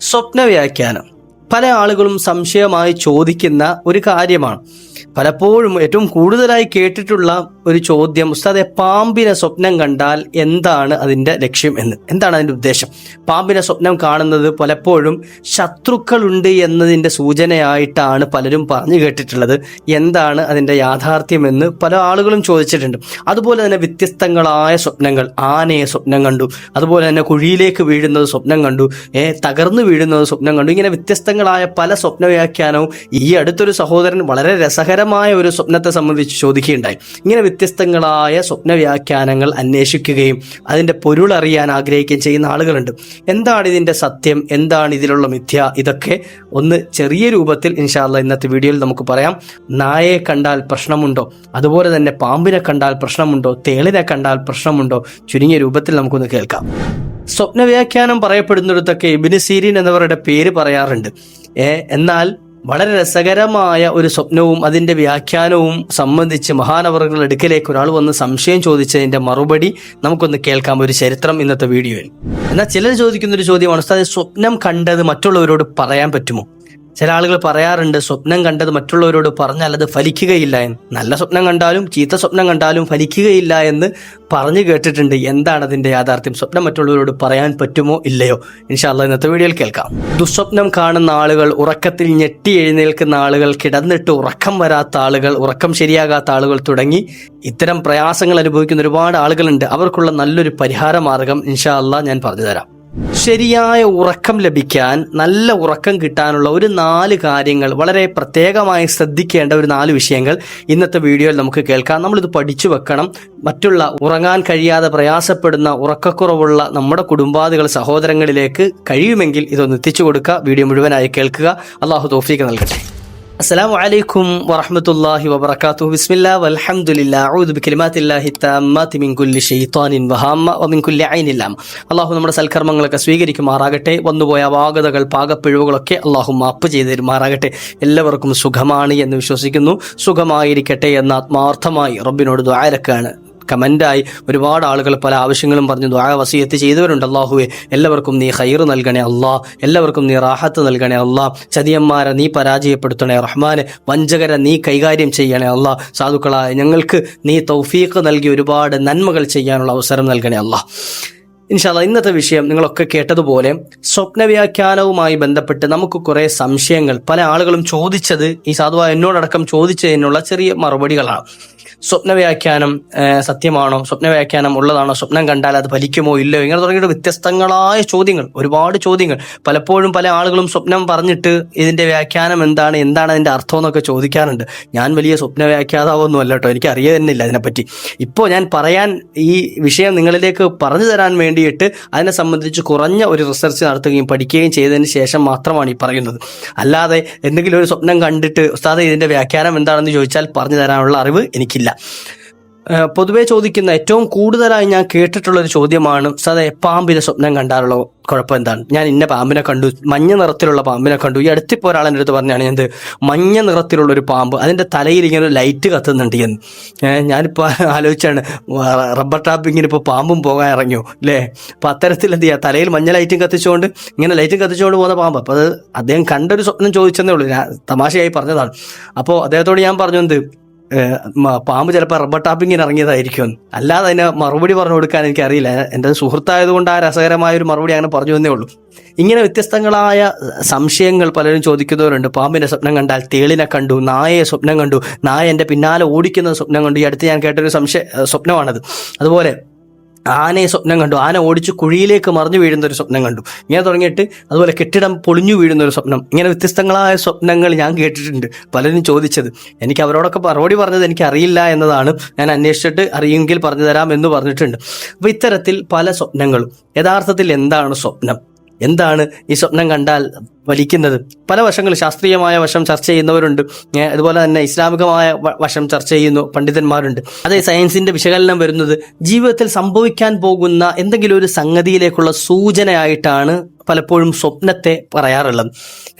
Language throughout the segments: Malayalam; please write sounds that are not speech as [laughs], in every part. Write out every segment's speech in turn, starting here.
സ്വപ്ന വ്യാഖ്യാനം പല ആളുകളും സംശയമായി ചോദിക്കുന്ന ഒരു കാര്യമാണ്. പലപ്പോഴും ഏറ്റവും കൂടുതലായി കേട്ടിട്ടുള്ള ഒരു ചോദ്യം ഉസ്താദെ പാമ്പിനെ സ്വപ്നം കണ്ടാൽ എന്താണ് അതിന്റെ ലക്ഷ്യം എന്ന്? എന്താണ് അതിന്റെ ഉദ്ദേശം? പാമ്പിനെ സ്വപ്നം കാണുന്നത് പലപ്പോഴും ശത്രുക്കളുണ്ട് എന്നതിന്റെ സൂചനയായിട്ടാണ് പലരും പറഞ്ഞു കേട്ടിട്ടുള്ളത്. എന്താണ് അതിന്റെ യാഥാർത്ഥ്യം എന്ന് പല ആളുകളും ചോദിച്ചിട്ടുണ്ട്. അതുപോലെ തന്നെ വ്യത്യസ്തങ്ങളായ സ്വപ്നങ്ങൾ. ആനയെ സ്വപ്നം കണ്ടു. അതുപോലെ തന്നെ കുഴിയിലേക്ക് വീഴുന്നത് സ്വപ്നം കണ്ടു. ഏ തകർന്നു വീഴുന്നത് സ്വപ്നം കണ്ടു. ഇങ്ങനെ വ്യത്യസ്തങ്ങളായ പല സ്വപ്ന വ്യാഖ്യാനവും ഈ അടുത്തൊരു സഹോദരൻ വളരെ രസകരമായ ഒരു സ്വപ്നത്തെ സംബന്ധിച്ച് ചോദിക്കുകയുണ്ടായി. ഇങ്ങനെ വ്യത്യസ്തങ്ങളായ സ്വപ്ന വ്യാഖ്യാനങ്ങൾ അന്വേഷിക്കുകയും അതിന്റെ പൊരുൾ അറിയാൻ ആഗ്രഹിക്കുകയും ചെയ്യുന്ന ആളുകളുണ്ട്. എന്താണ് ഇതിന്റെ സത്യം? എന്താണ് ഇതിലുള്ള മിഥ്യ? ഇതൊക്കെ ഒന്ന് ചെറിയ രൂപത്തിൽ ഇൻഷാല്ല ഇന്നത്തെ വീഡിയോയിൽ നമുക്ക് പറയാം. നായയെ കണ്ടാൽ പ്രശ്നമുണ്ടോ? അതുപോലെ തന്നെ പാമ്പിനെ കണ്ടാൽ പ്രശ്നമുണ്ടോ? തേളിനെ കണ്ടാൽ പ്രശ്നമുണ്ടോ? ചുരുങ്ങിയ രൂപത്തിൽ നമുക്കൊന്ന് കേൾക്കാം. സ്വപ്ന വ്യാഖ്യാനം പറയപ്പെടുന്നിടത്തൊക്കെ ഇബിന് സീരീൻ എന്നവരുടെ പേര് പറയാറുണ്ട്. എന്നാൽ വളരെ രസകരമായ ഒരു സ്വപ്നവും അതിന്റെ വ്യാഖ്യാനവും സംബന്ധിച്ച് മഹാനവറുകളുടെ അടുക്കലേക്ക് ഒരാൾ വന്ന് സംശയം ചോദിച്ചതിന്റെ മറുപടി നമുക്കൊന്ന് കേൾക്കാം ഒരു ചരിത്രം ഇന്നത്തെ വീഡിയോയിൽ. എന്നാൽ ചിലർ ചോദിക്കുന്ന ഒരു ചോദ്യമാണ് സ്വപ്നം കണ്ടത് മറ്റുള്ളവരോട് പറയാൻ പറ്റുമോ? ചില ആളുകൾ പറയാറുണ്ട് സ്വപ്നം കണ്ടത് മറ്റുള്ളവരോട് പറഞ്ഞാൽ അത് ഫലിക്കുകയില്ല എന്ന്. നല്ല സ്വപ്നം കണ്ടാലും ചീത്ത സ്വപ്നം കണ്ടാലും ഫലിക്കുകയില്ല എന്ന് പറഞ്ഞു കേട്ടിട്ടുണ്ട്. എന്താണ് അതിന്റെ യാഥാർത്ഥ്യം? സ്വപ്നം മറ്റുള്ളവരോട് പറയാൻ പറ്റുമോ ഇല്ലയോ? ഇൻഷാല്ല ഇന്നത്തെ വീഡിയോയിൽ കേൾക്കാം. ദുസ്വപ്നം കാണുന്ന ആളുകൾ ഉറക്കത്തിൽ ഞെട്ടി എഴുന്നേൽക്കുന്ന ആളുകൾ കിടന്നിട്ട് ഉറക്കം വരാത്ത ആളുകൾ ഉറക്കം ശരിയാകാത്ത ആളുകൾ തുടങ്ങി ഇത്തരം പ്രയാസങ്ങൾ അനുഭവിക്കുന്ന ഒരുപാട് ആളുകളുണ്ട്. അവർക്കുള്ള നല്ലൊരു പരിഹാര മാർഗം ഇൻഷാ അല്ലാ ഞാൻ പറഞ്ഞു തരാം. ശരിയായ ഉറക്കം ലഭിക്കാൻ നല്ല ഉറക്കം കിട്ടാനുള്ള ഒരു നാല് കാര്യങ്ങൾ വളരെ പ്രത്യേകമായി ശ്രദ്ധിക്കേണ്ട ഒരു നാല് വിഷയങ്ങൾ ഇന്നത്തെ വീഡിയോയിൽ നമുക്ക് കേൾക്കാം. നമ്മളിത് പഠിച്ചു വെക്കണം. മറ്റുള്ള ഉറങ്ങാൻ കഴിയാതെ പ്രയാസപ്പെടുന്ന ഉറക്കക്കുറവുള്ള നമ്മുടെ കുടുംബാദികൾ സഹോദരങ്ങളിലേക്ക് കഴിയുമെങ്കിൽ ഇതൊന്ന് എത്തിച്ചു കൊടുക്കുക. വീഡിയോ മുഴുവനായി കേൾക്കുക. അള്ളാഹു തോഫീക്ക് നൽകട്ടെ. അസ്സാം വലൈക്കും വറഹമത്തല്ലാഹി വബർക്കാത്തു ബിസ്മില്ല വൽഹമുല്ല ഊദ് ബിക്കലിമാത്തില്ലാഹി തമ്മാതി മിൻകുല്ലി ഷെയ്ത്താനിൻ വഹാമ്മ വമിൻകുല്ലി ഐനില്ലാം അള്ളാഹു നമ്മുടെ സൽക്കർമ്മങ്ങളൊക്കെ സ്വീകരിക്കുമാറാകട്ടെ. വന്നുപോയ അപാകതകൾ പാകപ്പിഴവുകളൊക്കെ അള്ളാഹു മാപ്പ് ചെയ്ത് തരുമാറാകട്ടെ. എല്ലാവർക്കും സുഖമാണ് എന്ന് വിശ്വസിക്കുന്നു. സുഖമായിരിക്കട്ടെ എന്ന ആത്മാർത്ഥമായി റബ്ബിനോട് ദ്വാരക്കാണ് കമന്റായി ഒരുപാട് ആളുകൾ പല ആവശ്യങ്ങളും പറഞ്ഞു ദ്വാ വസീയത്ത് ചെയ്തവരുണ്ട്. അള്ളാഹുവെ എല്ലാവർക്കും നീ ഹൈർ നൽകണേ അള്ളാ എല്ലാവർക്കും നീ റാഹത്ത് നൽകണേ അള്ളാ ചതിയന്മാരെ നീ പരാജയപ്പെടുത്തണേ റഹ്മാനെ. വഞ്ചകരെ നീ കൈകാര്യം ചെയ്യണേ അള്ളാ സാധുക്കളായ ഞങ്ങൾക്ക് നീ തൗഫീഖ് നൽകി ഒരുപാട് നന്മകൾ ചെയ്യാനുള്ള അവസരം നൽകണേ അള്ളാ ഇൻഷാല്ല ഇന്നത്തെ വിഷയം നിങ്ങളൊക്കെ കേട്ടതുപോലെ സ്വപ്നവ്യാഖ്യാനവുമായി ബന്ധപ്പെട്ട് നമുക്ക് കുറേ സംശയങ്ങൾ പല ആളുകളും ചോദിച്ചത് ഈ സാധുവായ എന്നോടടക്കം ചോദിച്ചതിനുള്ള ചെറിയ മറുപടികളാണ്. സ്വപ്നവ്യാഖ്യാനം വ്യാഖ്യാനം സത്യമാണോ? സ്വപ്നവ്യാഖ്യാനം ഉള്ളതാണോ? സ്വപ്നം കണ്ടാൽ അത് ഫലിക്കുമോ ഇല്ലയോ? ഇങ്ങനെ തുടങ്ങിയിട്ട് വ്യത്യസ്തങ്ങളായ ചോദ്യങ്ങൾ ഒരുപാട് ചോദ്യങ്ങൾ. പലപ്പോഴും പല ആളുകളും സ്വപ്നം പറഞ്ഞിട്ട് ഇതിന്റെ വ്യാഖ്യാനം എന്താണ് എന്താണ് അതിന്റെ അർത്ഥം എന്നൊക്കെ ചോദിക്കാറുണ്ട്. ഞാൻ വലിയ സ്വപ്ന വ്യാഖ്യാതാവൊന്നും അല്ല കേട്ടോ. എനിക്ക് അറിയുക ഇല്ല അതിനെപ്പറ്റി ഇപ്പോൾ ഞാൻ പറയാൻ ഈ വിഷയം നിങ്ങളിലേക്ക് പറഞ്ഞു തരാൻ വേണ്ടിയിട്ട് അതിനെ സംബന്ധിച്ച് കുറഞ്ഞ ഒരു റിസർച്ച് നടത്തുകയും പഠിക്കുകയും ചെയ്തതിന് ശേഷം മാത്രമാണ് ഈ പറയുന്നത്. അല്ലാതെ എന്തെങ്കിലും ഒരു സ്വപ്നം കണ്ടിട്ട് ഉസ്താദ് ഇതിന്റെ വ്യാഖ്യാനം എന്താണെന്ന് ചോദിച്ചാൽ പറഞ്ഞു തരാനുള്ള അറിവ് എനിക്കില്ല പൊതുവേ ചോദിക്കുന്ന ഏറ്റവും കൂടുതലായി ഞാൻ കേട്ടിട്ടുള്ള ഒരു ചോദ്യമാണ് സാറേ പാമ്പിന്റെ സ്വപ്നം കണ്ടാലുള്ള കുഴപ്പം എന്താണ്? ഞാൻ ഇന്ന പാമ്പിനെ കണ്ടു മഞ്ഞ നിറത്തിലുള്ള പാമ്പിനെ കണ്ടു. ഈ അടുത്തിപ്പോൾ ഒരാളെ അടുത്ത് പറഞ്ഞാണ് എന്ത്? മഞ്ഞ നിറത്തിലുള്ള ഒരു പാമ്പ് അതിന്റെ തലയിൽ ഇങ്ങനെ ഒരു ലൈറ്റ് കത്തുന്നുണ്ട് എന്ന്. ഞാനിപ്പോൾ ആലോചിച്ചാണ് റബ്ബർ ടാപ്പിങ്ങിന് ഇപ്പോൾ പാമ്പും പോകാൻ ഇറങ്ങിയോ അല്ലേ? അപ്പോൾ അത്തരത്തിൽ എന്ത് ചെയ്യുക തലയിൽ മഞ്ഞ ലൈറ്റും കത്തിച്ചുകൊണ്ട് ഇങ്ങനെ ലൈറ്റും കത്തിച്ചുകൊണ്ട് പോകുന്ന പാമ്പ്. അപ്പോൾ അത് അദ്ദേഹം കണ്ടൊരു സ്വപ്നം ചോദിച്ചെന്നേ ഉള്ളൂ ഞാൻ തമാശയായി പറഞ്ഞതാണ്. അപ്പോൾ അദ്ദേഹത്തോട് ഞാൻ പറഞ്ഞു എന്ത്? പാമ്പ് ചിലപ്പോൾ റബ്ബർ ടാപ്പിങ്ങിന് ഇറങ്ങിയതായിരിക്കും. അല്ലാതെ അതിന് മറുപടി പറഞ്ഞു കൊടുക്കാൻ എനിക്കറിയില്ല. എന്റെ സുഹൃത്തായതുകൊണ്ട് ആ രസകരമായ ഒരു മറുപടി അങ്ങനെ പറഞ്ഞു തന്നേ ഉള്ളൂ. ഇങ്ങനെ വ്യത്യസ്തങ്ങളായ സംശയങ്ങൾ പലരും ചോദിക്കുന്നവരുണ്ട്. പാമ്പിന്റെ സ്വപ്നം കണ്ടാൽ തേളിനെ കണ്ടു നായയെ സ്വപ്നം കണ്ടു നായ എന്റെ പിന്നാലെ ഓടിക്കുന്ന സ്വപ്നം കണ്ടു. ഈ അടുത്ത് ഞാൻ കേട്ടൊരു സംശയ സ്വപ്നമാണത്. അതുപോലെ ആനയെ സ്വപ്നം കണ്ടു. ആന ഓടിച്ച് കുഴിയിലേക്ക് മറിഞ്ഞു വീഴുന്ന ഒരു സ്വപ്നം കണ്ടു. ഇങ്ങനെ തുടങ്ങിയിട്ട് അതുപോലെ കെട്ടിടം പൊളിഞ്ഞു വീഴുന്ന ഒരു സ്വപ്നം. ഇങ്ങനെ വ്യത്യസ്തങ്ങളായ സ്വപ്നങ്ങൾ ഞാൻ കേട്ടിട്ടുണ്ട്. പലരും ചോദിച്ചത് എനിക്ക് അവരോടൊക്കെ മറുപടി പറഞ്ഞത് എനിക്ക് അറിയില്ല എന്നതാണ്. ഞാൻ അന്വേഷിച്ചിട്ട് അറിയുമെങ്കിൽ പറഞ്ഞു തരാം എന്ന് പറഞ്ഞിട്ടുണ്ട്. അപ്പോൾ ഇത്തരത്തിൽ പല സ്വപ്നങ്ങളും. യഥാർത്ഥത്തിൽ എന്താണ് സ്വപ്നം? എന്താണ് ഈ സ്വപ്നം കണ്ടാൽ വലിക്കുന്നത് പല വശങ്ങൾ ശാസ്ത്രീയമായ വശം ചർച്ച ചെയ്യുന്നവരുണ്ട്. അതുപോലെ തന്നെ ഇസ്ലാമികമായ വശം ചർച്ച ചെയ്യുന്നു പണ്ഡിതന്മാരുണ്ട്. അതേ സയൻസിന്റെ വിശകലനം വരുന്നത് ജീവിതത്തിൽ സംഭവിക്കാൻ പോകുന്ന എന്തെങ്കിലും ഒരു സംഗതിയിലേക്കുള്ള സൂചനയായിട്ടാണ് പലപ്പോഴും സ്വപ്നത്തെ പറയാറുള്ളത്.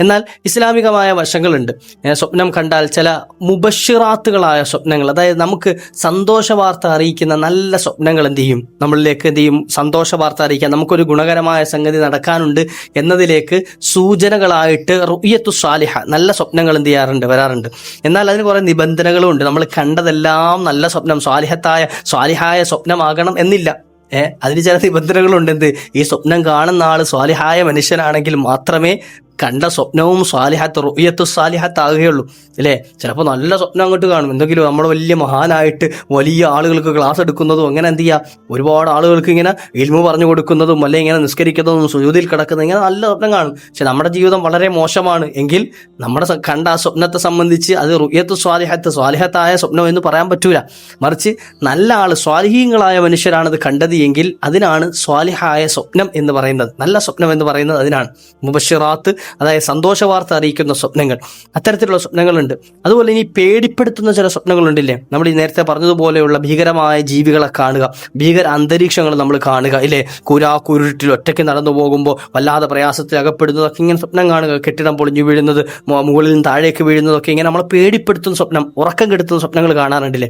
എന്നാൽ ഇസ്ലാമികമായ വശങ്ങളുണ്ട്. സ്വപ്നം കണ്ടാൽ ചില മുബഷിറാത്തുകളായ സ്വപ്നങ്ങൾ അതായത് നമുക്ക് സന്തോഷ വാർത്ത അറിയിക്കുന്ന നല്ല സ്വപ്നങ്ങൾ എന്ത് ചെയ്യും? നമ്മളിലേക്ക് എന്ത് ചെയ്യും? സന്തോഷ വാർത്ത അറിയിക്കാൻ നമുക്കൊരു ഗുണകരമായ സംഗതി നടക്കാനുണ്ട് എന്നതിലേക്ക് സൂചനകളായിട്ട് റുയ്യത്തു സാലിഹ നല്ല സ്വപ്നങ്ങൾ എന്ത് ചെയ്യാറുണ്ട്? വരാറുണ്ട്. എന്നാൽ അതിന് കുറേ നിബന്ധനകളും ഉണ്ട്. നമ്മൾ കണ്ടതെല്ലാം നല്ല സ്വപ്നം സ്വാലിഹത്തായ സ്വാലിഹായ സ്വപ്നമാകണം എന്നില്ല. അതിന് ചില നിബന്ധനകളുണ്ട് എന്ത്? ഈ സ്വപ്നം കാണുന്ന ആൾ സ്വാലിഹായ മനുഷ്യനാണെങ്കിൽ മാത്രമേ കണ്ട സ്വപ്നവും സ്വാലിഹത്ത് റുയ്യത്തു സ്വാലിഹത്ത് ആകുകയുള്ളൂ അല്ലേ? ചിലപ്പോൾ നല്ല സ്വപ്നം അങ്ങോട്ട് കാണും. എന്തെങ്കിലും നമ്മൾ വലിയ മഹാനായിട്ട് വലിയ ആളുകൾക്ക് ക്ലാസ് എടുക്കുന്നതും അങ്ങനെ എന്ത് ചെയ്യുക ഒരുപാട് ആളുകൾക്ക് ഇങ്ങനെ ഇൽമു പറഞ്ഞു കൊടുക്കുന്നതും അല്ലെങ്കിൽ ഇങ്ങനെ നിസ്കരിക്കുന്നതും സുജൂതിയിൽ കിടക്കുന്നതും ഇങ്ങനെ നല്ല സ്വപ്നം കാണും. പക്ഷെ നമ്മുടെ ജീവിതം വളരെ മോശമാണ്. എങ്കിൽ നമ്മുടെ കണ്ട ആ സ്വപ്നത്തെ സംബന്ധിച്ച് അത് റുയ്യത്തു സ്വാലിഹത്ത് സ്വാലിഹത്തായ സ്വപ്നം എന്ന് പറയാൻ പറ്റൂല. മറിച്ച് നല്ല ആൾ സ്വാലിഹീങ്ങളായ മനുഷ്യരാണത് കണ്ടത് എങ്കിൽ അതിനാണ് സ്വാലിഹായ സ്വപ്നം എന്ന് പറയുന്നത്. നല്ല സ്വപ്നം എന്ന് പറയുന്നത് അതിനാണ്. മുബഷിറാത്ത് അതായത് സന്തോഷ വാർത്ത അറിയിക്കുന്ന സ്വപ്നങ്ങൾ. അത്തരത്തിലുള്ള സ്വപ്നങ്ങളുണ്ട്. അതുപോലെ ഇനി പേടിപ്പെടുത്തുന്ന ചില സ്വപ്നങ്ങളുണ്ടില്ലേ? നമ്മൾ ഈ നേരത്തെ പറഞ്ഞതുപോലെയുള്ള ഭീകരമായ ജീവികളെ കാണുക ഭീകര അന്തരീക്ഷങ്ങൾ നമ്മൾ കാണുക ഇല്ലേ? കുരാ കുരുട്ടിൽ ഒറ്റയ്ക്ക് നടന്നു പോകുമ്പോൾ വല്ലാതെ പ്രയാസത്തിൽ അകപ്പെടുന്നതൊക്കെ ഇങ്ങനെ സ്വപ്നം കാണുക കെട്ടിടം പൊളിഞ്ഞു വീഴുന്നത് മുകളിൽ നിന്ന് താഴേക്ക് വീഴുന്നതൊക്കെ ഇങ്ങനെ നമ്മളെ പേടിപ്പെടുത്തുന്ന സ്വപ്നം ഉറക്കം കെടുത്തുന്ന സ്വപ്നങ്ങൾ കാണാറുണ്ടല്ലേ?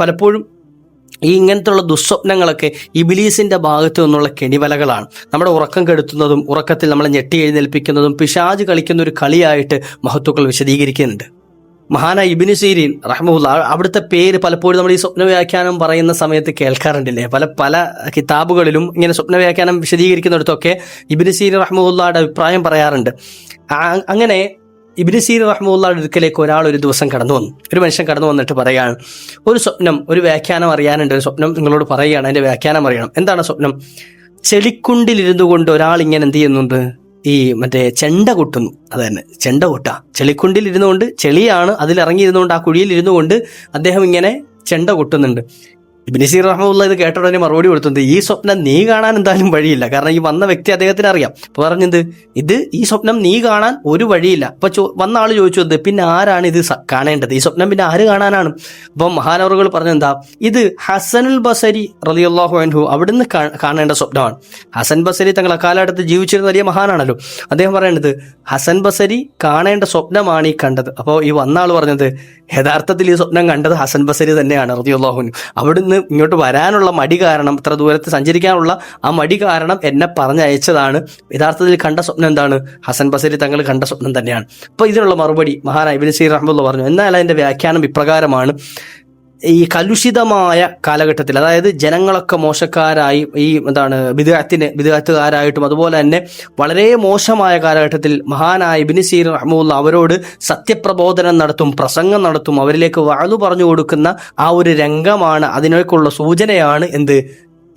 പലപ്പോഴും ഈ ഇങ്ങനത്തുള്ള ദുസ്വപ്നങ്ങളൊക്കെ ഇബിലീസിന്റെ ഭാഗത്തു നിന്നുള്ള കെണിവലകളാണ്. നമ്മുടെ ഉറക്കം കെടുത്തുന്നതും ഉറക്കത്തിൽ നമ്മളെ ഞെട്ടി എഴുന്നേൽപ്പിക്കുന്നതും പിശാജ് കളിക്കുന്ന ഒരു കളിയായിട്ട് മഹത്തുക്കൾ വിശദീകരിക്കുന്നുണ്ട്. മഹാന ഇബിന് സീരീൻ റഹ്മുല്ല അവിടുത്തെ പേര് പലപ്പോഴും നമ്മൾ ഈ സ്വപ്ന വ്യാഖ്യാനം പറയുന്ന സമയത്ത് കേൾക്കാറുണ്ടല്ലേ? പല പല കിതാബുകളിലും ഇങ്ങനെ സ്വപ്ന വ്യാഖ്യാനം വിശദീകരിക്കുന്നിടത്തൊക്കെ ഇബിന് സീരീൻ റഹ്മുല്ലാടെ അഭിപ്രായം പറയാറുണ്ട്. അങ്ങനെ ഇബിന് സീർ റഹ്മുള്ളയുടെ അടുക്കലേക്ക് ഒരാൾ ഒരു ദിവസം കടന്നു വന്നു. ഒരു മനുഷ്യൻ കടന്നു വന്നിട്ട് പറയാണ് ഒരു സ്വപ്നം ഒരു വ്യാഖ്യാനം അറിയാനുണ്ട് ഒരു സ്വപ്നം നിങ്ങളോട് പറയുകയാണ് അതിന്റെ വ്യാഖ്യാനം അറിയണം. എന്താണ് സ്വപ്നം? ചെളിക്കുണ്ടിലിരുന്നു കൊണ്ട് ഒരാൾ ഇങ്ങനെ എന്ത് ചെയ്യുന്നുണ്ട്? ഈ മറ്റേ ചെണ്ട കൊട്ടുന്നു. അത് തന്നെ ചെണ്ട കൊട്ട. ചെളിക്കുണ്ടിൽ ഇരുന്നുകൊണ്ട് ചെളിയാണ് അതിലിറങ്ങിയിരുന്നുകൊണ്ട് ആ കുഴിയിൽ ഇരുന്നുകൊണ്ട് അദ്ദേഹം ഇങ്ങനെ ചെണ്ട കൊട്ടുന്നുണ്ട്. ഇബിനിസീർ റഹ്മുള്ള ഇത് കേട്ട ഉടനെ മറുപടി കൊടുത്തത് ഈ സ്വപ്നം നീ കാണാൻ എന്തായാലും വഴിയില്ല. കാരണം ഈ വന്ന വ്യക്തി അദ്ദേഹത്തിന് അറിയാം. അപ്പൊ പറഞ്ഞത് ഇത് ഈ സ്വപ്നം നീ കാണാൻ ഒരു വഴിയില്ല. അപ്പൊ വന്ന ആൾ ചോദിച്ചു എന്ത്? പിന്നെ ആരാണ് ഇത് കാണേണ്ടത്? ഈ സ്വപ്നം പിന്നെ ആര് കാണാനാണ്? അപ്പം മഹാനവറുകൾ പറഞ്ഞെന്താ ഇത് ഹസനുൽ ബസരി റളിയല്ലാഹു അൻഹു അവിടുന്ന് കാണേണ്ട സ്വപ്നമാണ്. ഹസൻ ബസരി തങ്ങൾ അക്കാലഘട്ടത്ത് ജീവിച്ചിരുന്ന വലിയ മഹാനാണല്ലോ. അദ്ദേഹം പറയേണ്ടത് ഹസൻ ബസരി കാണേണ്ട സ്വപ്നമാണ് ഈ കണ്ടത്. അപ്പോൾ ഈ വന്ന ആൾ പറഞ്ഞത് യഥാർത്ഥത്തിൽ ഈ സ്വപ്നം കണ്ടത് ഹസൻ ബസരി തന്നെയാണ് റളിയല്ലാഹുവിന് അവിടുന്ന് ഇങ്ങോട്ട് വരാനുള്ള മടി കാരണം ഇത്ര ദൂരത്ത് സഞ്ചരിക്കാനുള്ള ആ മടി കാരണം എന്നെ പറഞ്ഞയച്ചതാണ്. യഥാർത്ഥത്തിൽ കണ്ട സ്വപ്നം എന്താണ്? ഹസൻ ബസരി തങ്ങൾ കണ്ട സ്വപ്നം തന്നെയാണ്. അപ്പോൾ ഇതിനുള്ള മറുപടി മഹാനായ ഇബിൻ സീർ റഹ്മുള്ള പറഞ്ഞു. എന്നാൽ അതിന്റെ വ്യാഖ്യാനം ഇപ്രകാരമാണ്. ഈ കലുഷിതമായ കാലഘട്ടത്തിൽ അതായത് ജനങ്ങളൊക്കെ മോശക്കാരായി ഈ എന്താണ് വിദഗ്ധത്തിന് വിദഗ്ധക്കാരായിട്ടും അതുപോലെ തന്നെ വളരെ മോശമായ കാലഘട്ടത്തിൽ മഹാനായ ബിൻ സീർ റഹ്മുല്ല അവരോട് സത്യപ്രബോധനം നടത്തും പ്രസംഗം നടത്തും അവരിലേക്ക് വാഴു പറഞ്ഞു കൊടുക്കുന്ന ആ ഒരു രംഗമാണ് അതിനേക്കുള്ള സൂചനയാണ് എന്ത്?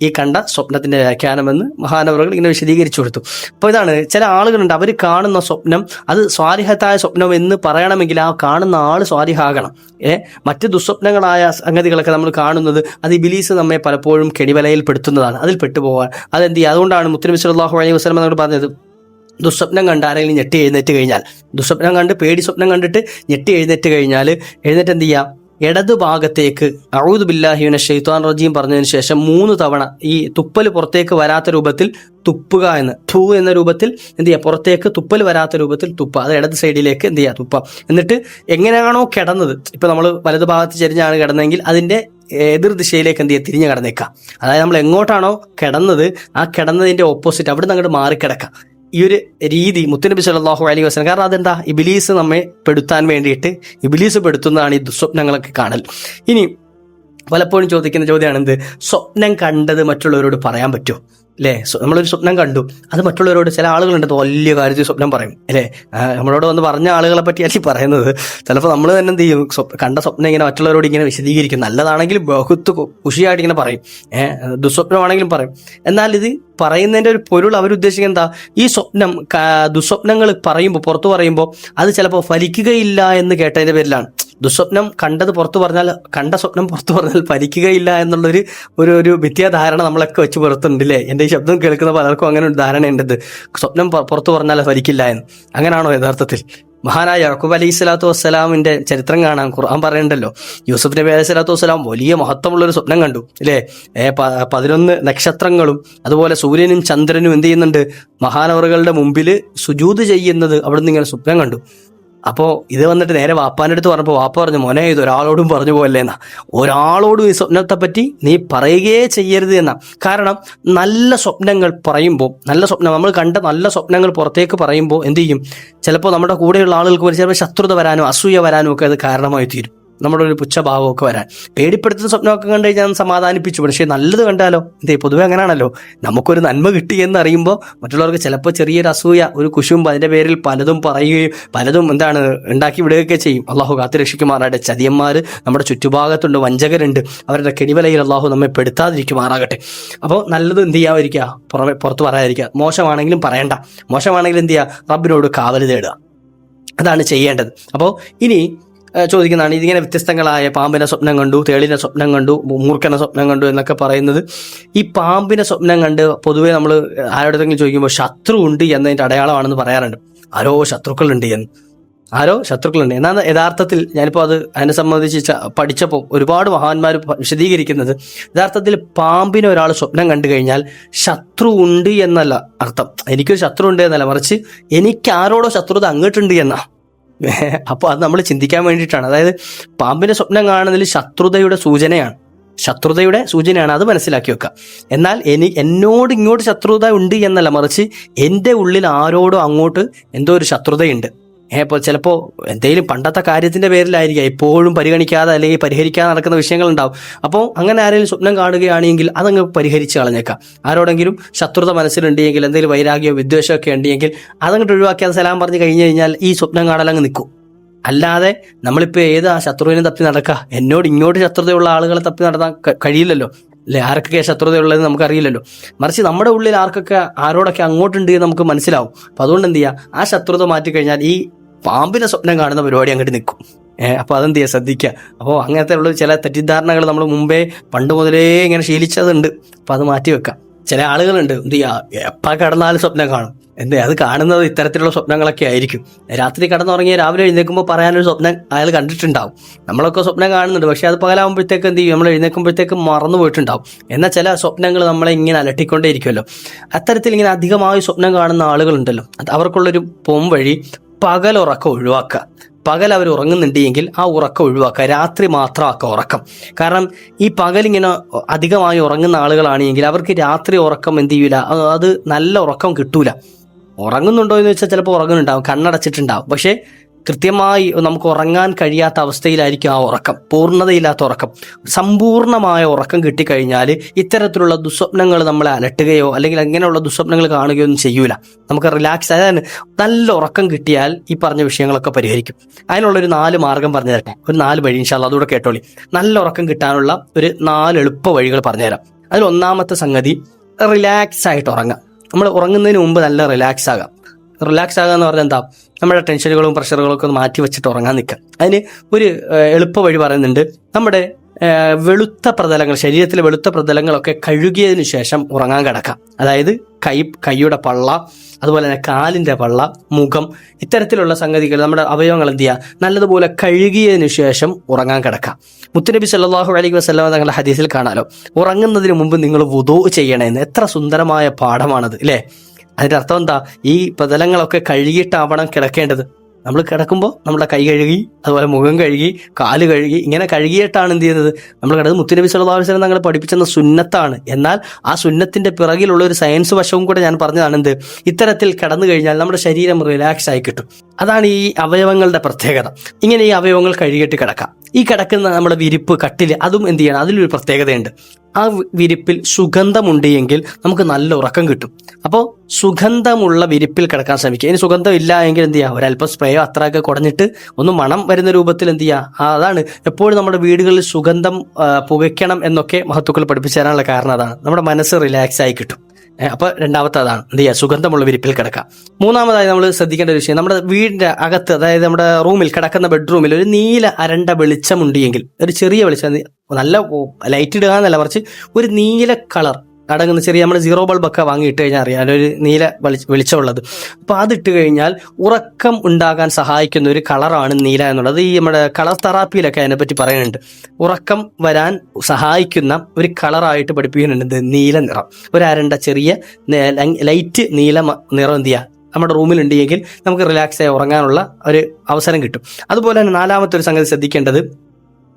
ഈ കണ്ട സ്വപ്നത്തിന്റെ വ്യാഖ്യാനമെന്ന് മഹാനവറുകൾ ഇങ്ങനെ വിശദീകരിച്ചു കൊടുത്തു. അപ്പോൾ ഇതാണ് ചില ആളുകളുണ്ട് അവർ കാണുന്ന സ്വപ്നം അത് സ്വാരിഹത്തായ സ്വപ്നം എന്ന് പറയണമെങ്കിൽ ആ കാണുന്ന ആൾ സ്വാരിഹാകണം. ഏ മറ്റ് ദുസ്വപ്നങ്ങളായ സംഗതികളൊക്കെ നമ്മൾ കാണുന്നത് അത് ബിലീസ് നമ്മെ പലപ്പോഴും കെടിവലയിൽപ്പെടുത്തുന്നതാണ് അതിൽ പെട്ടുപോകാൻ അതെന്ത് ചെയ്യുക അതുകൊണ്ടാണ് മുത്തനബി അലൈഹി വസല്ലം എന്നോട് പറഞ്ഞത് ദുസ്വപ്നം കണ്ട് ആരെങ്കിലും ഞെട്ടി എഴുന്നേറ്റ് കഴിഞ്ഞാൽ. ദുസ്വപ്നം കണ്ട് പേടി സ്വപ്നം കണ്ടിട്ട് ഞെട്ടി എഴുന്നേറ്റ് കഴിഞ്ഞാൽ എഴുന്നേറ്റ് എന്ത് ചെയ്യുക ഇടതു ഭാഗത്തേക്ക് അഊദു ബില്ലാഹിമിനെ ഷെയ്ത്താൻ റജീം പറഞ്ഞതിന് ശേഷം മൂന്ന് തവണ ഈ തുപ്പൽ പുറത്തേക്ക് വരാത്ത രൂപത്തിൽ തുപ്പുക എന്ന്. ഥൂ എന്ന രൂപത്തിൽ എന്ത് ചെയ്യുക പുറത്തേക്ക് തുപ്പൽ വരാത്ത രൂപത്തിൽ തുപ്പ അത് ഇടത് സൈഡിലേക്ക് എന്ത് ചെയ്യുക തുപ്പ എന്നിട്ട് എങ്ങനെയാണോ കിടന്നത്? ഇപ്പൊ നമ്മൾ വലതു ഭാഗത്ത് ചെരിഞ്ഞാണ് കിടന്നതെങ്കിൽ അതിന്റെ എതിർ ദിശയിലേക്ക് എന്ത് ചെയ്യുക തിരിഞ്ഞ് കിടന്നേക്കാം അതായത് നമ്മൾ എങ്ങോട്ടാണോ കിടന്നത് ആ കിടന്നതിന്റെ ഓപ്പോസിറ്റ് അവിടെ നിന്ന് അങ്ങോട്ട് മാറിക്കിടക്കാം ഈ ഒരു രീതി മുത്തുനബി സല്ലല്ലാഹു അലൈഹി വസ്ലം കാരണം അതെന്താ? ഇബിലീസ് നമ്മെ പെടുത്താൻ വേണ്ടിയിട്ട് ഇബിലീസ് പെടുത്തുന്നതാണ് ഈ ദുസ്വപ്നങ്ങളൊക്കെ കാണൽ. ഇനി പലപ്പോഴും ചോദിക്കുന്ന ചോദ്യമാണ് എന്ത് സ്വപ്നം കണ്ടത് മറ്റുള്ളവരോട് പറയാൻ പറ്റുമോ? അല്ലേ നമ്മളൊരു സ്വപ്നം കണ്ടു. അത് മറ്റുള്ളവരോട് ചില ആളുകളുണ്ട്. വലിയ കാര്യത്തിൽ സ്വപ്നം പറയും. അല്ലേ നമ്മളോട് വന്ന് പറഞ്ഞ ആളുകളെ പറ്റിയാണ് ഈ പറയുന്നത്. ചിലപ്പോൾ നമ്മൾ തന്നെ എന്ത് ചെയ്യും? കണ്ട സ്വപ്നം ഇങ്ങനെ മറ്റുള്ളവരോട് ഇങ്ങനെ വിശദീകരിക്കും. നല്ലതാണെങ്കിൽ ബഹുത്ത് ഖുഷിയായിട്ട് ഇങ്ങനെ പറയും. ദുസ്വപ്നമാണെങ്കിലും പറയും. എന്നാൽ ഇത് പറയുന്നതിന്റെ ഒരു പൊരുൾ അവരുദ്ദേശിക്കുന്നത് എന്താ? ഈ സ്വപ്നം ദുസ്വപ്നങ്ങൾ പറയുമ്പോൾ പുറത്തു പറയുമ്പോൾ അത് ചിലപ്പോൾ ഫലിക്കുകയില്ല എന്ന് കേട്ടതിന്റെ പേരിലാണ്. ദുസ്വപ്നം കണ്ടത് പുറത്തു പറഞ്ഞാൽ കണ്ട സ്വപ്നം പുറത്തു പറഞ്ഞാൽ ഫലിക്കുകയില്ല എന്നുള്ളൊരു ഒരു ഒരു മിഥ്യാധാരണ നമ്മളൊക്കെ വെച്ച് പുറത്തുണ്ട് അല്ലേ എന്റെ ഈ ശബ്ദം കേൾക്കുന്ന പലർക്കും അങ്ങനെ ഒരു ധാരണയുണ്ടത് സ്വപ്നം പുറത്തു പറഞ്ഞാൽ ഫലിക്കില്ല എന്ന്. അങ്ങനെയാണോ യഥാർത്ഥത്തിൽ? മഹാനായ യാക്കൂബ് അലൈഹി സ്വലാത്തു വസ്സലാമിന്റെ ചരിത്രം കാണാൻ ഖുർആൻ പറയണ്ടല്ലോ യൂസുഫ് നബി അലൈഹി സ്വലാത്തു വസ്സലാം വലിയ മഹത്വമുള്ളൊരു സ്വപ്നം കണ്ടു അല്ലേ പതിനൊന്ന് നക്ഷത്രങ്ങളും അതുപോലെ സൂര്യനും ചന്ദ്രനും എന്ത് ചെയ്യുന്നുണ്ട്? മഹാനവറുകളുടെ മുമ്പിൽ സുജൂത് ചെയ്യുന്നത് അവിടുന്ന് ഇങ്ങനെ സ്വപ്നം കണ്ടു. അപ്പോൾ ഇത് വന്നിട്ട് നേരെ വാപ്പാന്റെ അടുത്ത് പറഞ്ഞപ്പോൾ വാപ്പ പറഞ്ഞു മോനെ ഇത് ഒരാളോടും പറഞ്ഞു പോകല്ലേന്നാ ഒരാളോടും ഈ സ്വപ്നത്തെ പറ്റി നീ പറയുകയേ ചെയ്യരുത് എന്നാ. കാരണം നല്ല സ്വപ്നങ്ങൾ പറയുമ്പോൾ നല്ല സ്വപ്നം നമ്മൾ കണ്ട നല്ല സ്വപ്നങ്ങൾ പുറത്തേക്ക് പറയുമ്പോൾ എന്ത് ചെയ്യും? ചിലപ്പോൾ നമ്മുടെ കൂടെയുള്ള ആളുകൾക്ക് ചിലപ്പോൾ ശത്രുത വരാനോ അസൂയ വരാനോ ഒക്കെ അത് കാരണമായി തീരും. നമ്മുടെ ഒരു പുച്ഛഭാവമൊക്കെ വരാൻ. പേടിപ്പെടുത്തുന്ന സ്വപ്നമൊക്കെ കണ്ടു കഴിഞ്ഞാൽ സമാധാനിപ്പിച്ചു. പക്ഷേ നല്ലത് കണ്ടാലോ? എന്തേ പൊതുവെ അങ്ങനെയാണല്ലോ നമുക്കൊരു നന്മ കിട്ടി എന്ന് അറിയുമ്പോൾ മറ്റുള്ളവർക്ക് ചിലപ്പോൾ ചെറിയൊരു അസൂയ ഒരു കുശുമ്പ് അതിന്റെ പേരിൽ പലതും പറയുകയും പലതും എന്താണ് ഉണ്ടാക്കി വിടുകയൊക്കെ ചെയ്യും. അള്ളാഹു കാത്തു രക്ഷിക്കുമാറാകട്ടെ ചതിയന്മാർ നമ്മുടെ ചുറ്റുഭാഗത്തുണ്ട് വഞ്ചകരുണ്ട്. അവരുടെ കെടിവലയിൽ അള്ളാഹു നമ്മെ പെടുത്താതിരിക്കുമാറാകട്ടെ. അപ്പോൾ നല്ലത് എന്ത് ചെയ്യാതിരിക്കുക പുറമെ പുറത്ത് പറയാതിരിക്കുക മോശമാണെങ്കിലും പറയണ്ട. മോശമാണെങ്കിലും എന്ത് ചെയ്യുക റബ്ബിനോട് കാവൽ തേടുക. അതാണ് ചെയ്യേണ്ടത്. അപ്പോൾ ഇനി ചോദിക്കുന്നതാണ്. ഇതിങ്ങനെ വ്യത്യസ്തങ്ങളായ പാമ്പിനെ സ്വപ്നം കണ്ടു തേളിനെ സ്വപ്നം കണ്ടു മൂർഖനെ സ്വപ്നം കണ്ടു എന്നൊക്കെ പറയുന്നത്. ഈ പാമ്പിനെ സ്വപ്നം കണ്ട് പൊതുവേ നമ്മൾ ആരോടെങ്കിലും ചോദിക്കുമ്പോൾ ശത്രു ഉണ്ട് എന്നതിന്റെ അടയാളമാണെന്ന് പറയാറുണ്ട്. ആരോ ശത്രുക്കളുണ്ട് എന്ന്. ആരോ ശത്രുക്കളുണ്ട്. എന്നാൽ യഥാർത്ഥത്തിൽ ഞാനിപ്പോൾ അത് അതിനെ സംബന്ധിച്ച് പഠിച്ചപ്പോൾ ഒരുപാട് മഹാന്മാർ വിശദീകരിക്കുന്നത് യഥാർത്ഥത്തിൽ പാമ്പിനെ ഒരാൾ സ്വപ്നം കണ്ടു കഴിഞ്ഞാൽ ശത്രു ഉണ്ട് എന്നല്ല അർത്ഥം. എനിക്കൊരു ശത്രു ഉണ്ട് എന്നല്ല. മറിച്ച് എനിക്ക് ആരോടോ ശത്രുത അങ്ങോട്ടുണ്ട് എന്നാ. [laughs] അപ്പോൾ അത് നമ്മൾ ചിന്തിക്കാൻ വേണ്ടിയിട്ടാണ്. അതായത് പാമ്പിന്റെ സ്വപ്നം കാണുന്നതിൽ ശത്രുതയുടെ സൂചനയാണ്. ശത്രുതയുടെ സൂചനയാണ് അത് മനസ്സിലാക്കി വെക്കുക എന്നാൽ എനി എന്നോട് ഇങ്ങോട്ട് ശത്രുത ഉണ്ട് എന്നല്ല മറിച്ച് എന്റെ ഉള്ളിൽ ആരോടോ അങ്ങോട്ട് എന്തോ ഒരു ശത്രുതയുണ്ട്. ഇപ്പോൾ ചിലപ്പോൾ എന്തെങ്കിലും പണ്ടത്തെ കാര്യത്തിന്റെ പേരിലായിരിക്കാം എപ്പോഴും പരിഗണിക്കാതെ അല്ലെങ്കിൽ പരിഹരിക്കാതെ നടക്കുന്ന വിഷയങ്ങളുണ്ടാവും. അപ്പോൾ അങ്ങനെ ആരെങ്കിലും സ്വപ്നം കാണുകയാണെങ്കിൽ അതങ്ങ് പരിഹരിച്ച് കളഞ്ഞേക്കാം. ആരോടെങ്കിലും ശത്രുത മനസ്സിലുണ്ടെങ്കിൽ എന്തെങ്കിലും വൈരാഗ്യമോ വിദ്വേഷമൊക്കെ ഉണ്ടെങ്കിൽ അതങ്ങോട്ട് ഒഴിവാക്കി അത് സലാം പറഞ്ഞ് കഴിഞ്ഞ് കഴിഞ്ഞാൽ ഈ സ്വപ്നം കാണലങ്ങ് നിൽക്കും. അല്ലാതെ നമ്മളിപ്പോൾ ഏതാ ശത്രുവിനെ തപ്പി നടക്കുക എന്നോട് ഇങ്ങോട്ട് ശത്രുതയുള്ള ആളുകളെ തപ്പി നടത്താൻ കഴിയില്ലല്ലോ. അല്ലെ ആർക്കൊക്കെ ശത്രുതയുള്ളത് നമുക്കറിയില്ലല്ലോ. മറിച്ച് നമ്മുടെ ഉള്ളിൽ ആർക്കൊക്കെ ആരോടൊക്കെ അങ്ങോട്ടുണ്ട് എന്ന് നമുക്ക് മനസ്സിലാവും. അപ്പം അതുകൊണ്ട് എന്ത് ചെയ്യുക ആ ശത്രുത മാറ്റി കഴിഞ്ഞാൽ ഈ പാമ്പിനെ സ്വപ്നം കാണുന്ന പരിപാടി അങ്ങോട്ട് നിൽക്കും. ഏഹ് അപ്പോൾ അതെന്ത് ചെയ്യുക ശ്രദ്ധിക്കുക. അപ്പോൾ അങ്ങനത്തെ ഉള്ള ചില തെറ്റിദ്ധാരണകൾ നമ്മൾ മുമ്പേ പണ്ട് മുതലേ ഇങ്ങനെ ശീലിച്ചതുണ്ട്. അപ്പോൾ അത് മാറ്റി വെക്കാം. ചില ആളുകളുണ്ട് എന്ത് ചെയ്യുക എപ്പോൾ കിടന്നാലും സ്വപ്നം കാണും. എന്ത് അത് കാണുന്നത് ഇത്തരത്തിലുള്ള സ്വപ്നങ്ങളൊക്കെ ആയിരിക്കും. രാത്രി കിടന്നുറങ്ങിയ രാവിലെ എഴുന്നേൽക്കുമ്പോൾ പറയാനൊരു സ്വപ്നം അയാൾ കണ്ടിട്ടുണ്ടാവും. നമ്മളൊക്കെ സ്വപ്നം കാണുന്നുണ്ട്. പക്ഷേ അത് പകലാകുമ്പോഴത്തേക്ക് എന്ത് ചെയ്യും? നമ്മൾ എഴുന്നേൽക്കുമ്പോഴത്തേക്ക് മറന്നു പോയിട്ടുണ്ടാവും. എന്നാൽ ചില സ്വപ്നങ്ങൾ നമ്മളെ ഇങ്ങനെ അലട്ടിക്കൊണ്ടേ ഇരിക്കുമല്ലോ അത്തരത്തിൽ ഇങ്ങനെ അധികമായി സ്വപ്നം കാണുന്ന ആളുകളുണ്ടല്ലോ. അത് അവർക്കുള്ളൊരു പോംവഴി പകലുറക്കം ഒഴിവാക്കുക. പകൽ അവർ ഉറങ്ങുന്നുണ്ട് എങ്കിൽ ആ ഉറക്കം ഒഴിവാക്കുക. രാത്രി മാത്രമാക്കുക ഉറക്കം. കാരണം ഈ പകലിങ്ങനെ അധികമായി ഉറങ്ങുന്ന ആളുകളാണെങ്കിൽ അവർക്ക് രാത്രി ഉറക്കം എന്ത് ചെയ്യൂല? അത് നല്ല ഉറക്കം കിട്ടൂല. ഉറങ്ങുന്നുണ്ടോ എന്ന് വെച്ചാൽ ചിലപ്പോൾ ഉറങ്ങുന്നുണ്ടാവും. കണ്ണടച്ചിട്ടുണ്ടാവും. പക്ഷേ കൃത്യമായി നമുക്ക് ഉറങ്ങാൻ കഴിയാത്ത അവസ്ഥയിലായിരിക്കും ആ ഉറക്കം. പൂർണതയില്ലാത്ത ഉറക്കം. സമ്പൂർണമായ ഉറക്കം കിട്ടിക്കഴിഞ്ഞാൽ ഇത്തരത്തിലുള്ള ദുസ്വപ്നങ്ങൾ നമ്മളെ അലട്ടുകയോ അല്ലെങ്കിൽ അങ്ങനെയുള്ള ദുസ്വപ്നങ്ങൾ കാണുകയോ ഒന്നും ചെയ്യൂല. നമുക്ക് റിലാക്സ് അതായത് നല്ല ഉറക്കം കിട്ടിയാൽ ഈ പറഞ്ഞ വിഷയങ്ങളൊക്കെ പരിഹരിക്കും. അതിനുള്ള ഒരു നാല് മാർഗം പറഞ്ഞു തരട്ടെ. ഒരു നാല് വഴി ഇൻഷാല്ല അതുകൂടെ കേട്ടോളി. നല്ല ഉറക്കം കിട്ടാനുള്ള ഒരു നാല് എളുപ്പ വഴികൾ പറഞ്ഞുതരാം അതിൽ ഒന്നാമത്തെ സംഗതി റിലാക്സ് ആയിട്ട് ഉറങ്ങാം. നമ്മൾ ഉറങ്ങുന്നതിന് മുമ്പ് നല്ല റിലാക്സ് ആകാം. റിലാക്സ് ആകുക എന്ന് പറഞ്ഞാൽ എന്താ നമ്മുടെ ടെൻഷനുകളും പ്രഷറുകളും ഒക്കെ മാറ്റി വെച്ചിട്ട് ഉറങ്ങാൻ നിൽക്കുക അതിന് ഒരു എളുപ്പ വഴി പറയുന്നുണ്ട്. നമ്മുടെ വെളുത്ത പ്രതലങ്ങൾ ശരീരത്തിലെ വെളുത്ത പ്രതലങ്ങളൊക്കെ കഴുകിയതിനു ശേഷം ഉറങ്ങാൻ കിടക്കാം. അതായത് കൈ കൈയുടെ പള്ള അതുപോലെ തന്നെ കാലിന്റെ പള്ള മുഖം ഇത്തരത്തിലുള്ള സംഗതികൾ നമ്മുടെ അവയവങ്ങൾ എന്ത് ചെയ്യുക? നല്ലതുപോലെ കഴുകിയതിനു ശേഷം ഉറങ്ങാൻ കിടക്കാം. മുത്തുനബി സല്ലാഹു അലൈഹി വസ്ലാം തങ്ങളുടെ ഹദീസിൽ കാണാലോ ഉറങ്ങുന്നതിന് മുമ്പ് നിങ്ങൾ വുദൂ ചെയ്യണമെന്ന് എത്ര സുന്ദരമായ പാഠമാണത് അല്ലേ? അതിന്റെ അർത്ഥം എന്താ? ഈ പ്രതലങ്ങളൊക്കെ കഴുകിയിട്ടാവണം കിടക്കേണ്ടത്. നമ്മൾ കിടക്കുമ്പോൾ നമ്മുടെ കൈ കഴുകി അതുപോലെ മുഖം കഴുകി കാൽ കഴുകി ഇങ്ങനെ കഴുകിയിട്ടാണ് എന്ത് ചെയ്യുന്നത്? നമ്മൾ കിടന്നത് മുത്തുനബി അലൈഹി തങ്ങൾ പഠിപ്പിച്ചെന്ന സുന്നത്താണ്. എന്നാൽ ആ സുന്നത്തിന്റെ പിറകിലുള്ള ഒരു സയൻസ് വശവും കൂടെ ഞാൻ പറഞ്ഞതാണ് എന്ത്? ഇത്തരത്തിൽ കിടന്നു കഴിഞ്ഞാൽ നമ്മുടെ ശരീരം റിലാക്സ് ആയി കിട്ടും. അതാണ് ഈ അവയവങ്ങളുടെ പ്രത്യേകത. ഇങ്ങനെ ഈ അവയവങ്ങൾ കഴുകിയിട്ട് കിടക്കാം. ഈ കിടക്കുന്ന നമ്മുടെ വിരിപ്പ് കട്ടിൽ അതും എന്ത് ചെയ്യണം? അതിലൊരു പ്രത്യേകതയുണ്ട്. ആ വിരിപ്പിൽ സുഗന്ധമുണ്ട് എങ്കിൽ നമുക്ക് നല്ല ഉറക്കം കിട്ടും. അപ്പോൾ സുഗന്ധമുള്ള വിരിപ്പിൽ കിടക്കാൻ ശ്രമിക്കുക. ഇനി സുഗന്ധം ഇല്ല എങ്കിൽ എന്ത് ചെയ്യുക ഒരല്പം സ്പ്രേയോ അത്രയൊക്കെ കുടഞ്ഞിട്ട് ഒന്ന് മണം വരുന്ന രൂപത്തിൽ എന്ത് ചെയ്യുക അതാണ്. എപ്പോഴും നമ്മുടെ വീടുകളിൽ സുഗന്ധം പുകയ്ക്കണം എന്നൊക്കെ മഹത്വക്കൾ പഠിപ്പിച്ചു തരാനുള്ള കാരണം അതാണ്. നമ്മുടെ മനസ്സ് റിലാക്സ് ആയി കിട്ടും. അപ്പോൾ അപ്പൊ രണ്ടാമത്തെ അതാണ്. എന്ത് ചെയ്യുക സുഗന്ധമുള്ള വിരിപ്പിൽ കിടക്കുക മൂന്നാമതായി നമ്മൾ ശ്രദ്ധിക്കേണ്ട ഒരു വിഷയം നമ്മുടെ വീടിന്റെ അകത്ത് അതായത് നമ്മുടെ റൂമിൽ കിടക്കുന്ന ബെഡ്റൂമിൽ ഒരു നീല അരണ്ട വെളിച്ചമുണ്ട് എങ്കിൽ ഒരു ചെറിയ വെളിച്ചം നല്ല ലൈറ്റ് ഇടുക എന്നല്ല മറിച്ച് ഒരു നീല കളർ അടങ്ങുന്ന ചെറിയ നമ്മൾ സീറോ ബൾബൊക്കെ വാങ്ങിയിട്ട് കഴിഞ്ഞാൽ അറിയാം ഒരു നീല വെളി വെളിച്ചമുള്ളത്. അപ്പോൾ അതിട്ട് കഴിഞ്ഞാൽ ഉറക്കം ഉണ്ടാകാൻ സഹായിക്കുന്ന ഒരു കളറാണ് നീല എന്നുള്ളത്. ഈ നമ്മുടെ കളർ തെറാപ്പിയിലൊക്കെ അതിനെപ്പറ്റി പറയുന്നുണ്ട്. ഉറക്കം വരാൻ സഹായിക്കുന്ന ഒരു കളറായിട്ട് പഠിപ്പിക്കുന്നുണ്ട് നീല നിറം. ഒരു അരണ്ട ചെറിയ ലൈറ്റ് നീല നിറം എന്ത് ചെയ്യുക നമ്മുടെ റൂമിലുണ്ടെങ്കിൽ നമുക്ക് റിലാക്സ് ആയി ഉറങ്ങാനുള്ള ഒരു അവസരം കിട്ടും. അതുപോലെ തന്നെ നാലാമത്തെ ഒരു സംഗതി ശ്രദ്ധിക്കേണ്ടത്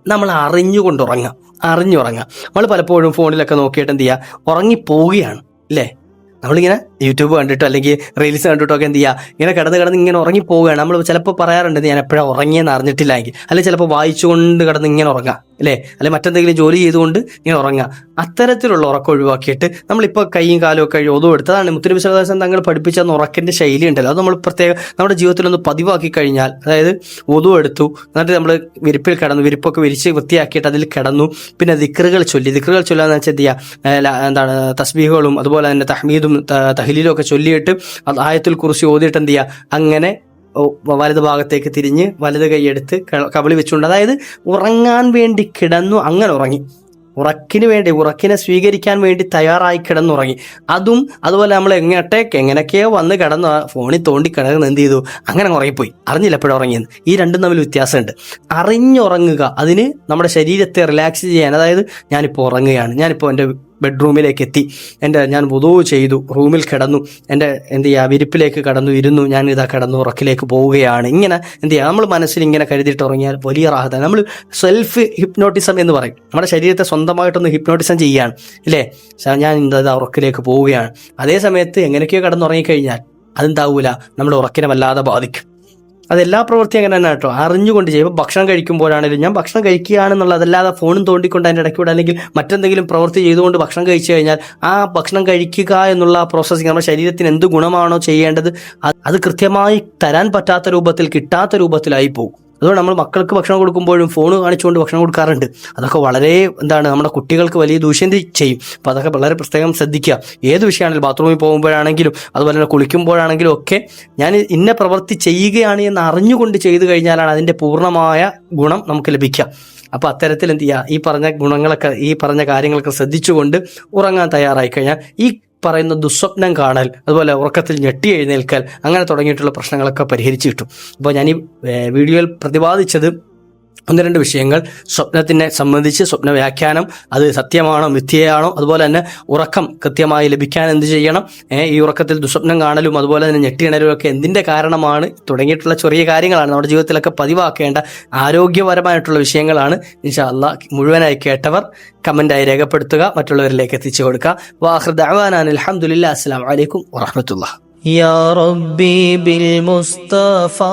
നമ്മൾ അറിഞ്ഞുകൊണ്ട് ഉറങ്ങാം അറിഞ്ഞുറങ്ങാം. നമ്മൾ പലപ്പോഴും ഫോണിലൊക്കെ നോക്കിയിട്ട് എന്ത് ചെയ്യുക? ഉറങ്ങിപ്പോവുകയാണ്. അല്ലേ? നമ്മളിങ്ങനെ യൂട്യൂബ് കണ്ടിട്ടോ അല്ലെങ്കിൽ റീൽസ് കണ്ടിട്ടോ ഒക്കെ എന്ത് ചെയ്യുക ഇങ്ങനെ കിടന്ന് കിടന്ന് ഇങ്ങനെ ഉറങ്ങി പോവുകയാണ്. നമ്മൾ ചിലപ്പോൾ പറയാറുണ്ട് ഞാൻ എപ്പോഴാണ് ഉറങ്ങിയെന്ന് അറിഞ്ഞിട്ടില്ല എങ്കിൽ. അല്ലെങ്കിൽ ചിലപ്പോൾ വായിച്ചുകൊണ്ട് കിടന്ന് ഇങ്ങനെ ഉറങ്ങാം അല്ലേ? അല്ലെങ്കിൽ മറ്റെന്തെങ്കിലും ജോലി ചെയ്തുകൊണ്ട് ഇങ്ങനെ ഉറങ്ങാം. അത്തരത്തിലുള്ള ഉറക്കം ഒഴിവാക്കിയിട്ട് നമ്മളിപ്പോൾ കൈയും കാലും ഒക്കെ ഒതുവ് എടുത്തതാണ് മുത്തുനബി സലഹാസം തങ്ങൾ പഠിപ്പിച്ച ഉറക്കിന്റെ ശൈലി ഉണ്ടല്ലോ. അത് നമ്മൾ പ്രത്യേകം നമ്മുടെ ജീവിതത്തിൽ ഒന്ന് പതിവാക്കി കഴിഞ്ഞാൽ അതായത് ഒതു എടുത്തു എന്നിട്ട് നമ്മൾ വിരിപ്പിൽ കിടന്നു വിരിപ്പൊക്കെ വിരിച്ച് വൃത്തിയാക്കിയിട്ട് അതിൽ കിടന്നു. പിന്നെ ദിക്കറുകൾ ചൊല്ലി. ദിക്കറുകൾ ചൊല്ലാന്ന് വെച്ചാൽ എന്ത് ചെയ്യുക എന്താണ് തസ്ബീഹുകളും അതുപോലെ തന്നെ തഹ്മീദും തഹ്ലീലും ഒക്കെ ചൊല്ലിയിട്ട് അത് ആയത്തുൽ കുറിച്ച് ഓതിയിട്ട് എന്ത് ചെയ്യുക അങ്ങനെ വലത് ഭാഗത്തേക്ക് തിരിഞ്ഞ് വലത് കൈയെടുത്ത് കബളി വെച്ചുകൊണ്ട് അതായത് ഉറങ്ങാൻ വേണ്ടി കിടന്നു അങ്ങനെ ഉറങ്ങി. ഉറക്കിന് വേണ്ടി ഉറക്കിനെ സ്വീകരിക്കാൻ വേണ്ടി തയ്യാറായി കിടന്നുറങ്ങി. അതും അതുപോലെ നമ്മൾ എങ്ങോട്ടെ എങ്ങനെയൊക്കെയോ വന്ന് കിടന്ന് ഫോണിൽ തോണ്ടി കിടന്ന് എന്ത് ചെയ്തു? അങ്ങനെ ഉറങ്ങിപ്പോയി. അറിഞ്ഞില്ല എപ്പോഴും ഉറങ്ങിയെന്ന്. ഈ രണ്ടും തമ്മിൽ വ്യത്യാസമുണ്ട്. അറിഞ്ഞുറങ്ങുക അതിന് നമ്മുടെ ശരീരത്തെ റിലാക്സ് ചെയ്യാൻ അതായത് ഞാനിപ്പോൾ ഉറങ്ങുകയാണ്. ഞാനിപ്പോൾ എന്റെ ബെഡ്റൂമിലേക്ക് എത്തി. എന്റെ ഞാൻ വുതു ചെയ്തു. റൂമിൽ കിടന്നു. എന്റെ എന്ത് ചെയ്യുക വിരിപ്പിലേക്ക് കടന്നു ഇരുന്നു. ഞാൻ ഇതാ കിടന്നു ഉറക്കിലേക്ക് പോവുകയാണ്. ഇങ്ങനെ എന്ത് ചെയ്യുക നമ്മൾ മനസ്സിൽ ഇങ്ങനെ കരുതിയിട്ട് ഉറങ്ങിയാൽ വലിയ റാഹത്താണ് നമ്മൾ സെൽഫ് ഹിപ്നോട്ടിസം എന്ന് പറയും. നമ്മുടെ ശരീരത്തെ സ്വന്തമായിട്ടൊന്ന് ഹിപ്നോട്ടിസം ചെയ്യുകയാണ്. ഇല്ലേ? ഞാൻ ഇതാ ഉറക്കിലേക്ക് പോവുകയാണ്. അതേ സമയത്ത് എങ്ങനെയൊക്കെയോ കടന്നുറങ്ങിക്കഴിഞ്ഞാൽ അതെന്താവൂല? നമ്മൾ ഉറക്കിനെ വല്ലാതെ ബാധിക്കും. അതെല്ലാ പ്രവൃത്തി അങ്ങനെ തന്നെ കേട്ടോ. അറിഞ്ഞുകൊണ്ട് ചെയ്യുമ്പോൾ ഭക്ഷണം കഴിക്കുമ്പോഴാണെങ്കിലും ഞാൻ ഭക്ഷണം കഴിക്കുകയാണെന്നുള്ള അതല്ലാതെ ഫോണും തോണ്ടിക്കൊണ്ട് അതിന്റെ ഇടയ്ക്കൂടെ അല്ലെങ്കിൽ മറ്റെന്തെങ്കിലും പ്രവൃത്തി ചെയ്തുകൊണ്ട് ഭക്ഷണം കഴിച്ചു കഴിഞ്ഞാൽ ആ ഭക്ഷണം കഴിക്കുക എന്നുള്ള പ്രോസസ്സിങ് നമ്മുടെ ശരീരത്തിന് എന്ത് ഗുണമാണോ ചെയ്യേണ്ടത് അത് കൃത്യമായി തരാൻ പറ്റാത്ത രൂപത്തിൽ കിട്ടാത്ത രൂപത്തിലായി പോകും. അതുകൊണ്ട് നമ്മൾ മക്കൾക്ക് ഭക്ഷണം കൊടുക്കുമ്പോഴും ഫോൺ കാണിച്ചുകൊണ്ട് ഭക്ഷണം കൊടുക്കാറുണ്ട്. അതൊക്കെ വളരെ എന്താണ് നമ്മുടെ കുട്ടികൾക്ക് വലിയ ദൂഷ്യം ചെയ്യും. അപ്പോൾ അതൊക്കെ വളരെ പ്രത്യേകം ശ്രദ്ധിക്കുക. ഏത് വിഷയമാണെങ്കിലും ബാത്റൂമിൽ പോകുമ്പോഴാണെങ്കിലും അതുപോലെ തന്നെ കുളിക്കുമ്പോഴാണെങ്കിലും ഒക്കെ ഞാൻ ഇന്ന പ്രവൃത്തി ചെയ്യുകയാണ് എന്ന് അറിഞ്ഞുകൊണ്ട് ചെയ്തു കഴിഞ്ഞാലാണ് അതിന്റെ പൂർണമായ ഗുണം നമുക്ക് ലഭിക്കുക. അപ്പോൾ അത്തരത്തിൽ എന്ത് ചെയ്യുക? ഈ പറഞ്ഞ ഗുണങ്ങളൊക്കെ ഈ പറഞ്ഞ കാര്യങ്ങളൊക്കെ ശ്രദ്ധിച്ചുകൊണ്ട് ഉറങ്ങാൻ തയ്യാറായി കഴിഞ്ഞാൽ ഈ പറയുന്ന ദുസ്വപ്നം കാണൽ അതുപോലെ ഉറക്കത്തിൽ ഞെട്ടി എഴുന്നേൽക്കൽ അങ്ങനെ തുടങ്ങിയിട്ടുള്ള പ്രശ്നങ്ങളൊക്കെ പരിഹരിച്ചു കിട്ടും. അപ്പോൾ ഞാൻ ഈ വീഡിയോയിൽ പ്രതിപാദിച്ചത് ഒന്ന് രണ്ട് വിഷയങ്ങൾ സ്വപ്നത്തിനെ സംബന്ധിച്ച് സ്വപ്ന വ്യാഖ്യാനം അത് സത്യമാണോ മിഥ്യയാണോ അതുപോലെ തന്നെ ഉറക്കം കൃത്യമായി ലഭിക്കാൻ എന്ത് ചെയ്യണം ഏ, ഈ ഉറക്കത്തിൽ ദുസ്വപ്നം കാണലും അതുപോലെ തന്നെ ഞെട്ടിയണലും ഒക്കെ എന്തിൻ്റെ കാരണമാണ് തുടങ്ങിയിട്ടുള്ള ചെറിയ കാര്യങ്ങളാണ് നമ്മുടെ ജീവിതത്തിലൊക്കെ പതിവാക്കേണ്ട ആരോഗ്യപരമായിട്ടുള്ള വിഷയങ്ങളാണ് ഇൻഷാ അള്ളാ മുഴുവനായി കേട്ടവർ കമൻ്റായി രേഖപ്പെടുത്തുക മറ്റുള്ളവരിലേക്ക് എത്തിച്ചു കൊടുക്കുക വാഹൃദ് അവാനാൻ അലഹമുല്ല അസ്സാം വലൈക്കും വറഹമത്തുള്ള يا ربي بالمصطفى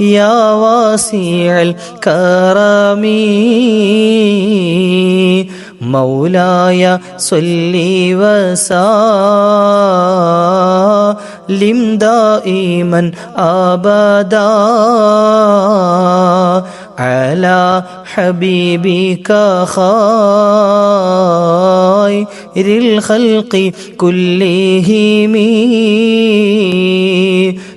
يا واسع الكرم. مولاي صل وسلم دائما أبدا على حبيبك خير الخلق كلهم.